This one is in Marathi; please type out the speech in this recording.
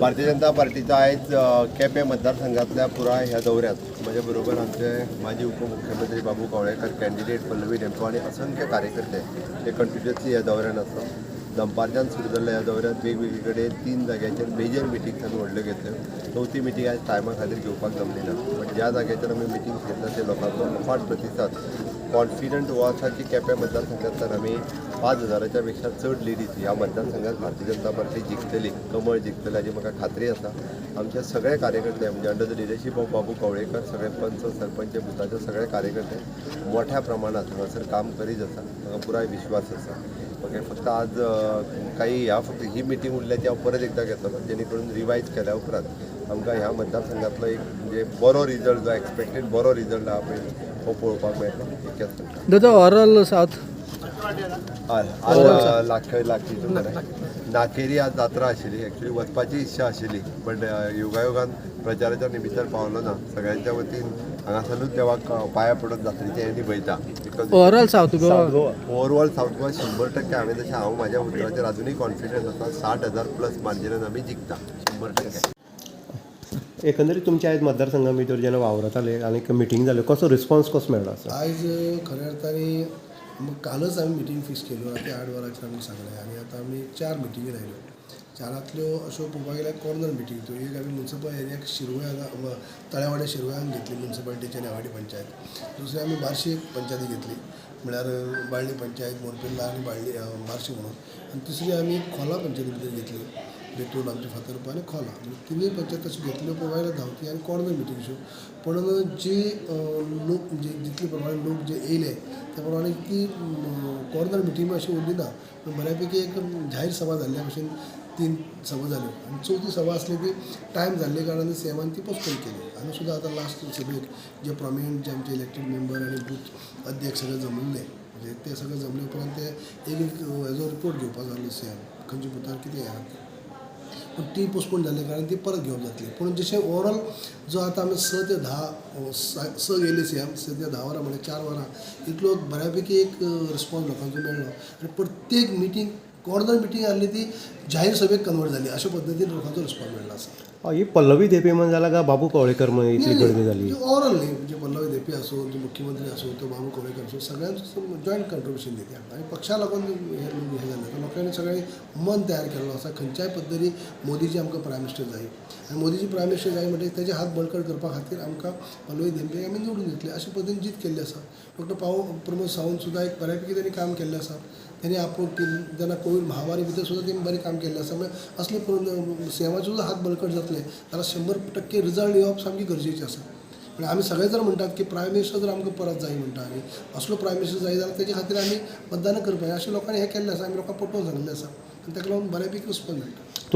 भारतीय जनता पार्टीचा आयज केपे मतदारसंघातल्या पुराय ह्या दौऱ्यात. म्हजे बरोबर आमचे माजी उपमुख्यमंत्री बाबू कवळेकर कॅन्डिडेट पल्लवी नेमको आणि असंख्य कार्यकर्ते हे कंटिन्युअसली ह्या दौऱ्यान आसा दनपारच्यान सुरू जाल्ल्या ह्या दौऱ्यात वेगवेगळे कडेन तीन जाग्याचेर मेजर मिटींग आमी व्हडल्यो घेतल्यो चवथी मिटींग आयज टायमा खातीर घेवपाक जमली ना. बट ज्या जाग्याचेर आमी मिटींग घेतल्या ते लोकांचो अफाट प्रतिसाद कॉन्फिडंट हो आसा की केपें तर आमी पांच हजाराच्या पेक्षा चड लिडीज ह्या मतदारसंघात भारतीय जनता पार्टी जिखतली कमळ जिखतली हाची म्हाका खात्री आसा आमचे सगळे कार्यकर्ते म्हणजे under the leadership of Babu Kavlekar सगळे पंच सरपंच बुथाचे सगळे कार्यकर्ते मोठ्या प्रमाणात हांगासर काम करीत आसा म्हाका पुराय विश्वास आसा ओके फक्त आज काही ह्या फक्त ही मिटींग उरल्या ती हांव परत एकदा घेतलो जेणे करून रिवायज केल्या उपरांत आमकां ह्या मतदारसंघातलो एक म्हणजे बरो रिजल्ट जो एक्सपेक्टेड बरो रिजल्ट आहा पळय हो पळोवपाक मेळटलो इतकेंच. दादा ओवरऑल साऊथ हय आज लाख लागची नाकेरी आज जात्रा आशिल्ली एक्चुली वचपाची इच्छा आशिल्ली बट योगायोगान प्रचाराच्या निमित्तान पावलो ना सगळ्यांच्या वतीन हांगासरूच देवाक पांया पडत जात्रेचे हे निभयता overall South Goa. Overall South Goa शंबर टक्के हांवें जशें हांव म्हाज्या उतराचेर अजूनय कॉन्फिडन्स आसा साठ हजार प्लस मार्जिनान आमी जिखता शंबर टक्के. एकंदरीत तुमच्या आयज मतदारसंघा भितर जेन्ना वावरताले आनी मिटींग जाल्यो कसो रिस्पॉन्स कसो मेळ्ळो आसा आयज खऱ्या अर्थाने कालच आमी मिटींग फिक्स केल्यो आतां आठ वरांचेर आमी सांगलें आनी आतां आमी चार मिटींगी लायल्यो चारांतल्यो अश्यो पळोवपाक गेल्यार कॉर्नर मिटींग त्यो एक आमी मुन्सिपल एरियाक शिरवय हांगा तळ्यावाड्या शिरवयांक घेतली मुन्सिपालिटीची नेवाडी पंचायत. दुसरी आमी बार्शी पंचायती घेतली म्हळ्यार बाळ्ळी पंचायत मोरपिल्ला आनी बाळ्ळी बार्शी म्हणून. आनी तिसरी आमी खोला पंचायती भितर घेतली. बेतूल आमचे फातर आनी खोला म्हणजे तिनूय पंचायत तश्यो घेतल्यो पळोवपाक गेल्यार धांवती आनी कॉर्नर मिटींग अश्यो पण जे लोक जे जितले प्रमाणे लोक जे येयले त्या प्रमाणे ती कॉर्नर मिटींग अशी उरली ना पण बऱ्यापैकी एक जाहीर सभा जाल्ल्या भशेन तीन सभा जाल्यो आनी चवथी सभा आसली ती टायम जाल्ले कारणान सेवान ती पोस्टपोन केली. आनी सुद्दां आतां लास्ट सभेक जे प्रॉमिनंट जे आमचे इलेक्टेड मेंबर आनी बूथ अध्यक्ष सगळे जमले म्हणजे ते सगळे जमले उपरांत ते एक हेजो रिपोर्ट घेवपाक जालो सेम खंयच्या बुथार कितें आहा पूण ती पोस्टपोन जाल्ले कारण ती परत घेवप जातली. पूण जशें ओवरऑल जो आतां आमी स ते धा स स गेले सी एम स ते धा वरां म्हणजे चार वरां. इतलो बऱ्यापैकी एक रिस्पॉन्स लोकांचो मेळ्ळो आनी प्रत्येक मिटींग कॉर्नर मिटींग आसली ती जाहीर सभेक कन्वर्ट जाली अशा पद्दतीन लोकांचो रिस्पॉन्स मेळ्ळो आसा ही पल्लवी देपे म्हण जाल्यार काय बाबू कवळेकर म्हण इतली गर्दी जाली ओवरऑल न्ही म्हणजे पल्लवी देपी असो जो मुख्यमंत्री असो तो बाबू कवळेकर असो सगळ्यांचो जॉयंट कंट्रिब्युशन दिता आनी पक्षा लागून हे हे जाले तर लोकांनी सगळें मन तयार केल्लो आसा खंयच्याय पद्दती मोदीची आमकां प्रायम मिनिस्टर जाय आनी मोदीची प्रायम मिनिस्टर जाय म्हणटकीर तेजे हात बळकट करपा खातीर आमकां पल्लवी देंपेक आमी निवडून दितले. अशे पद्दतीन जीत केल्ली आसा डॉक्टर पाव प्रमोद सावंत सुद्दां एक बऱ्यापैकी त्यांनी काम केल्लें आसा त्यांनी आपूण जेन्ना कोवीड महामारी भितर सुद्दां तेणी बरें काम केल्लें आसा म्हणजे असले सेवाचे सुद्दां हात बळकट जातले जाल्यार शंबर टक्के रिजल्ट येवप सामकी गरजेची आसा म्हणजे आमी सगळे जर म्हणटात की प्रायम मिनिस्टर जर आमकां परत जाय म्हणटा आमी असलो प्रायम मिनिस्टर जाय जाल्यार तेजे खातीर आमी मतदान करपाचें अशें लोकांनी हें केल्लें आसा आमी लोकांक पटोवन सांगिल्लें आसा आनी ताका लागून बऱ्यापैकी रिस्पॉन्स मेळटा